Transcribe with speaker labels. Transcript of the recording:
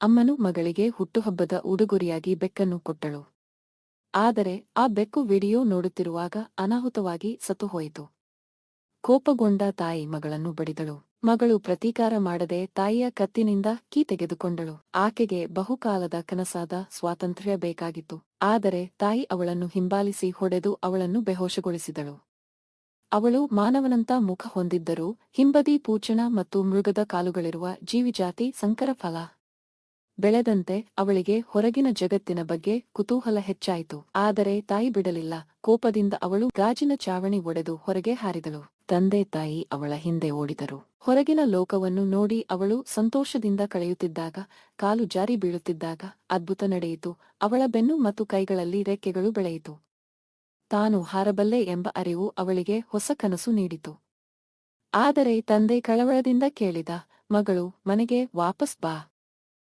Speaker 1: ಅಮ್ಮನು ಮಗಳಿಗೆ ಹುಟ್ಟುಹಬ್ಬದ ಉಡುಗೊರೆಯಾಗಿ ಬೆಕ್ಕನ್ನು ಕೊಟ್ಟಳು. ಆದರೆ ಆ ಬೆಕ್ಕು ವಿಡಿಯೋ ನೋಡುತ್ತಿರುವಾಗ ಅನಾಹುತವಾಗಿ ಸತ್ತುಹೋಯಿತು. ಕೋಪಗೊಂಡ ತಾಯಿ ಮಗಳನ್ನು ಬಡಿದಳು. ಮಗಳು ಪ್ರತೀಕಾರ ಮಾಡದೆ ತಾಯಿಯ ಕತ್ತಿನಿಂದ ಕೀ ತೆಗೆದುಕೊಂಡಳು. ಆಕೆಗೆ ಬಹುಕಾಲದ ಕನಸಾದ ಸ್ವಾತಂತ್ರ್ಯ ಬೇಕಾಗಿತ್ತು. ಆದರೆ ತಾಯಿ ಅವಳನ್ನು ಹಿಂಬಾಲಿಸಿ ಹೊಡೆದು ಅವಳನ್ನು ಬೆಹೋಶಗೊಳಿಸಿದಳು. ಅವಳು ಮಾನವನಂತ ಮುಖ ಹೊಂದಿದ್ದರೂ ಹಿಂಬದಿ ಪೂಚಣ ಮತ್ತು ಮೃಗದ ಕಾಲುಗಳಿರುವ ಜೀವಿಜಾತಿ ಸಂಕರ ಫಲ ಬೆಳೆದಂತೆ ಅವಳಿಗೆ ಹೊರಗಿನ ಜಗತ್ತಿನ ಬಗ್ಗೆ ಕುತೂಹಲ ಹೆಚ್ಚಾಯಿತು. ಆದರೆ ತಾಯಿ ಬಿಡಲಿಲ್ಲ. ಕೋಪದಿಂದ ಅವಳು ಗಾಜಿನ ಚಾವಣಿ ಒಡೆದು ಹೊರಗೆ ಹಾರಿದಳು. ತಂದೆ ತಾಯಿ ಅವಳ ಹಿಂದೆ ಓಡಿದರು. ಹೊರಗಿನ ಲೋಕವನ್ನು ನೋಡಿ ಅವಳು ಸಂತೋಷದಿಂದ ಕಳೆಯುತ್ತಿದ್ದಾಗ, ಕಾಲು ಜಾರಿ ಬೀಳುತ್ತಿದ್ದಾಗ ಅದ್ಭುತ ನಡೆಯಿತು. ಅವಳ ಬೆನ್ನು ಮತ್ತು ಕೈಗಳಲ್ಲಿ ರೆಕ್ಕೆಗಳು ಬೆಳೆಯಿತು. ತಾನು ಹಾರಬಲ್ಲೆ ಎಂಬ ಅರಿವು ಅವಳಿಗೆ ಹೊಸ ಕನಸು ನೀಡಿತು. ಆದರೆ ತಂದೆ ಕಳವಳದಿಂದ ಕೇಳಿದ, ಮಗಳು, ಮನೆಗೆ ವಾಪಸ್ ಬಾ.